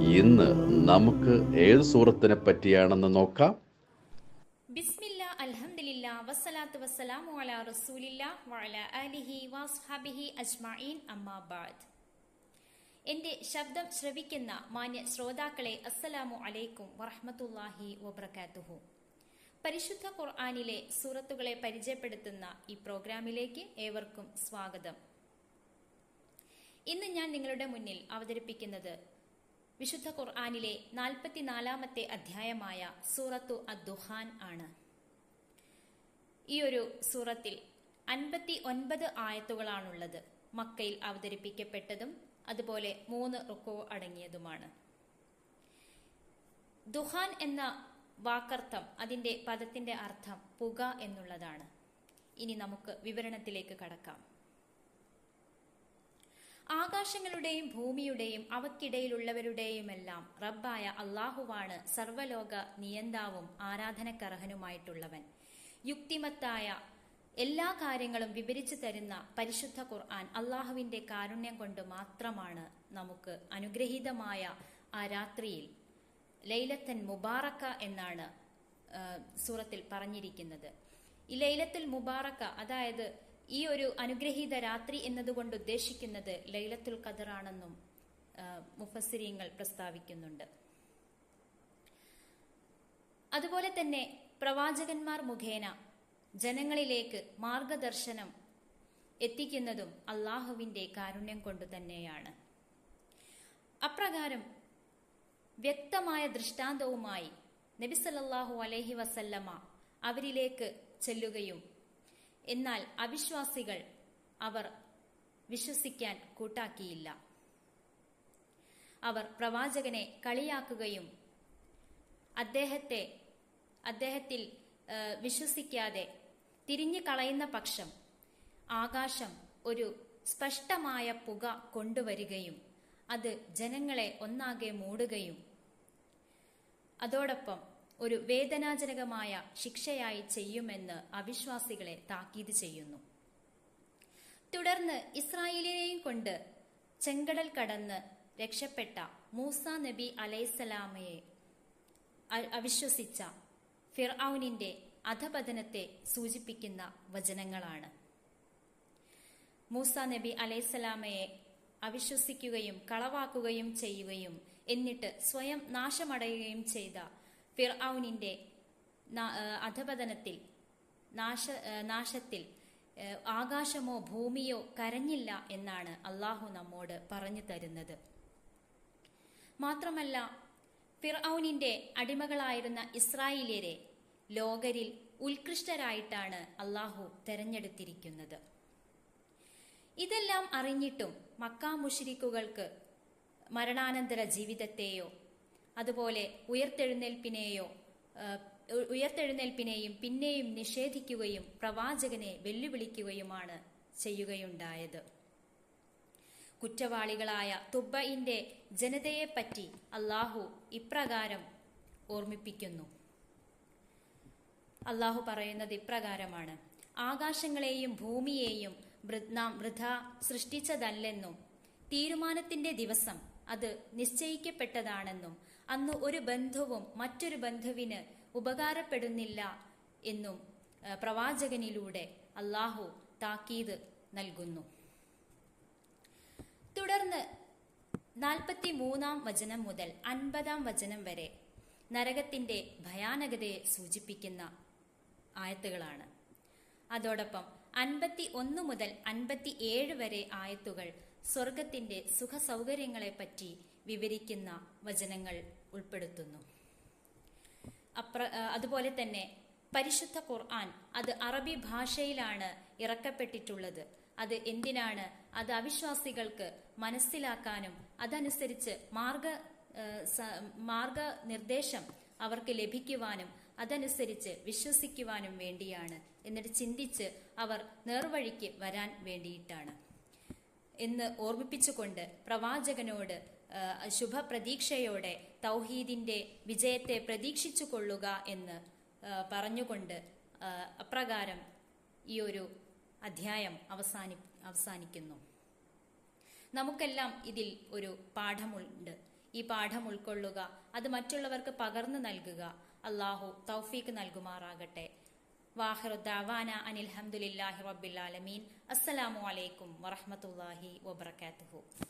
ഇന്ന് നമുക്ക് ഏത് സൂറത്തിനെ പറ്റിയാണെന്ന് നോക്കാം? ബിസ്മില്ല വസ്സലാത്തു വസ്സലാമു അലാ റസൂലില്ല വഅല ആലിഹി വസ്ഹബിഹി അജ്മഈൻ അമ്മാ ബഅദ് എന്റെ ശബ്ദം ശ്രവിക്കുന്ന മാന്യ ശ്രോതാക്കളെ അസ്സലാമു അലൈക്കും വറഹ്മത്തുള്ളാഹി വബറകാതുഹു. പരിശുദ്ധ ഖുർആനിലെ സൂറത്തുകളെ പരിചയപ്പെടുത്തുന്ന ഈ പ്രോഗ്രാമിലേക്ക് ഏവർക്കും സ്വാഗതം. ഇന്ന് ഞാൻ നിങ്ങളുടെ മുന്നിൽ അവതരിപ്പിക്കുന്നത് വിശുദ്ധ ഖുർആാനിലെ നാൽപ്പത്തിനാലാമത്തെ അധ്യായമായ സൂറത്തു അദ്ദുഹാൻ ആണ്. ഈ ഒരു സൂറത്തിൽ അൻപത്തി ഒൻപത് ആയത്തുകളാണുള്ളത് മക്കയിൽ അവതരിപ്പിക്കപ്പെട്ടതും അതുപോലെ മൂന്ന് റുക്കോ അടങ്ങിയതുമാണ്. ദുഹാൻ എന്ന വാക്കർത്ഥം അതിന്റെ പദത്തിന്റെ അർത്ഥം പുക എന്നുള്ളതാണ്. ഇനി നമുക്ക് വിവരണത്തിലേക്ക് കടക്കാം. ആകാശങ്ങളുടെയും ഭൂമിയുടെയും അവക്കിടയിലുള്ളവരുടെയുമെല്ലാം റബ്ബായ അള്ളാഹുവാണ് സർവലോക നിയന്താവും ആരാധനക്കർഹനുമായിട്ടുള്ളവൻ. യുക്തിമത്തായ എല്ലാ കാര്യങ്ങളും വിവരിച്ചു തരുന്ന പരിശുദ്ധ ഖുർആൻ അള്ളാഹുവിന്റെ കാരുണ്യം കൊണ്ട് മാത്രമാണ് നമുക്ക് അനുഗ്രഹീതമായ ആ രാത്രിയിൽ ലൈലത്തൻ മുബാറക്ക എന്നാണ് സൂറത്തിൽ പറഞ്ഞിരിക്കുന്നത്. ഈ ലൈലത്തുൽ മുബാറക്ക അതായത് ഈ ഒരു അനുഗ്രഹീത രാത്രി എന്നതുകൊണ്ട് ഉദ്ദേശിക്കുന്നത് ലൈലത്തുൽ ഖദറാണെന്നും മുഫസിരിയങ്ങൾ പ്രസ്താവിക്കുന്നുണ്ട്. അതുപോലെ തന്നെ പ്രവാചകന്മാർ മുഖേന ജനങ്ങളിലേക്ക് മാർഗദർശനം എത്തിക്കുന്നതും അള്ളാഹുവിന്റെ കാരുണ്യം കൊണ്ട് തന്നെയാണ്. അപ്രകാരം വ്യക്തമായ ദൃഷ്ടാന്തവുമായി നബിസല്ലാഹു അലഹി വസല്ലമ അവരിലേക്ക് ചെല്ലുകയും എന്നാൽ അവിശ്വാസികൾ അവർ വിശ്വസിക്കാൻ കൂട്ടാക്കിയില്ല. അവർ പ്രവാചകനെ കളിയാക്കുകയും അദ്ദേഹത്തെ അദ്ദേഹത്തിൽ വിശ്വസിക്കാതെ തിരിഞ്ഞു കളയുന്ന പക്ഷം ആകാശം ഒരു സ്പഷ്ടമായ പുക കൊണ്ടുവരികയും അത് ജനങ്ങളെ ഒന്നാകെ മൂടുകയും. അതോടൊപ്പം ഒരു വേദനാജനകമായ ശിക്ഷയായി ചെയ്യുമെന്ന് അവിശ്വാസികളെ താക്കീത് ചെയ്യുന്നു. തുടർന്ന് ഇസ്രായേലിനെയും കൊണ്ട് ചെങ്കടൽ കടന്ന് രക്ഷപ്പെട്ട മൂസ നബി അലൈസലാമയെ അവിശ്വസിച്ച ഫിർഔനിന്റെ അധപതനത്തെ സൂചിപ്പിക്കുന്ന വചനങ്ങളാണ്. മൂസ നബി അലൈസലാമയെ അവിശ്വസിക്കുകയും കളവാക്കുകയും ചെയ്യുകയും എന്നിട്ട് സ്വയം നാശമടയുകയും ചെയ്ത ഫിർഔനിന്റെ അധപതനത്തിൽ നാശ നാശത്തിൽ ആകാശമോ ഭൂമിയോ കരഞ്ഞില്ല എന്നാണ് അള്ളാഹു നമ്മോട് പറഞ്ഞു തരുന്നത്. മാത്രമല്ല ഫിർഔനിന്റെ അടിമകളായിരുന്ന ഇസ്രായേലിയരെ ലോകരിൽ ഉത്കൃഷ്ടരായിട്ടാണ് അള്ളാഹു തെരഞ്ഞെടുത്തിരിക്കുന്നത്. ഇതെല്ലാം അറിഞ്ഞിട്ടും മക്കാ മുഷിരിക്കുകൾക്ക് മരണാനന്തര ജീവിതത്തെയോ അതുപോലെ ഉയർത്തെഴുന്നേൽപ്പിനെയോ ഉയർത്തെഴുന്നേൽപ്പിനെയും പിന്നെയും നിഷേധിക്കുകയും പ്രവാചകനെ വെല്ലുവിളിക്കുകയുമാണ് ചെയ്യുകയുണ്ടായത്. കുറ്റവാളികളായ തുബ്ബയിന്റെ ജനതയെപ്പറ്റി അള്ളാഹു ഇപ്രകാരം ഓർമ്മിപ്പിക്കുന്നു. അള്ളാഹു പറയുന്നത് ഇപ്രകാരമാണ്. ആകാശങ്ങളെയും ഭൂമിയെയും നാം വൃഥ സൃഷ്ടിച്ചതല്ലെന്നും തീരുമാനത്തിന്റെ ദിവസം അത് നിശ്ചയിക്കപ്പെട്ടതാണെന്നും അന്ന് ഒരു ബന്ധുവും മറ്റൊരു ബന്ധുവിന് ഉപകാരപ്പെടുന്നില്ല എന്നും പ്രവാചകനിലൂടെ അള്ളാഹു താക്കീത് നൽകുന്നു. തുടർന്ന് നാൽപ്പത്തി മൂന്നാം വചനം മുതൽ അൻപതാം വചനം വരെ നരകത്തിന്റെ ഭയാനകതയെ സൂചിപ്പിക്കുന്ന ആയത്തുകളാണ്. അതോടൊപ്പം അൻപത്തി ഒന്ന് മുതൽ അൻപത്തി ഏഴ് വരെ ആയത്തുകൾ സ്വർഗത്തിന്റെ സുഖ സൗകര്യങ്ങളെപ്പറ്റി വിവരിക്കുന്ന വചനങ്ങൾ ഉൾപ്പെടുത്തുന്നു. അപ്ര അതുപോലെ തന്നെ പരിശുദ്ധ ഖുർആൻ അത് അറബി ഭാഷയിലാണ് ഇറക്കപ്പെട്ടിട്ടുള്ളത്. അത് എന്തിനാണ്? അത് അവിശ്വാസികൾക്ക് മനസ്സിലാക്കാനും അതനുസരിച്ച് മാർഗ മാർഗനിർദ്ദേശം അവർക്ക് ലഭിക്കുവാനും അതനുസരിച്ച് വിശ്വസിക്കുവാനും വേണ്ടിയാണ് എന്നിട്ട് ചിന്തിച്ച് അവർ നേർവഴിക്ക് വരാൻ വേണ്ടിയിട്ടാണ്. എന്ന് ഓർമ്മിപ്പിച്ചുകൊണ്ട് പ്രവാചകനോട് ശുഭപ്രതീക്ഷയോടെ തൗഹീദിന്റെ വിജയത്തെ പ്രതീക്ഷിച്ചു കൊള്ളുക എന്ന് പറഞ്ഞുകൊണ്ട് അപ്രകാരം ഈ ഒരു അധ്യായം അവസാനി അവസാനിക്കുന്നു. നമുക്കെല്ലാം ഇതിൽ ഒരു പാഠമുണ്ട്. ഈ പാഠം ഉൾക്കൊള്ളുക അത് മറ്റുള്ളവർക്ക് പകർന്നു നൽകുക. അള്ളാഹു തൗഫീക്ക് നൽകുമാറാകട്ടെ. വാഹിറു ദാവാന അനിൽ ഹംദുലില്ലാഹി റബ്ബിൽ ആലമീൻ. അസ്സലാമു അലൈക്കും വറഹ്മത്തുള്ളാഹി വബറകാതുഹു.